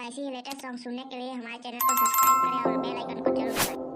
ऐसे ही latest song सुनने के लिए हमारे चैनल को सब्सक्राइब करें और बेल आइकन को ज़रूर दबाएँ।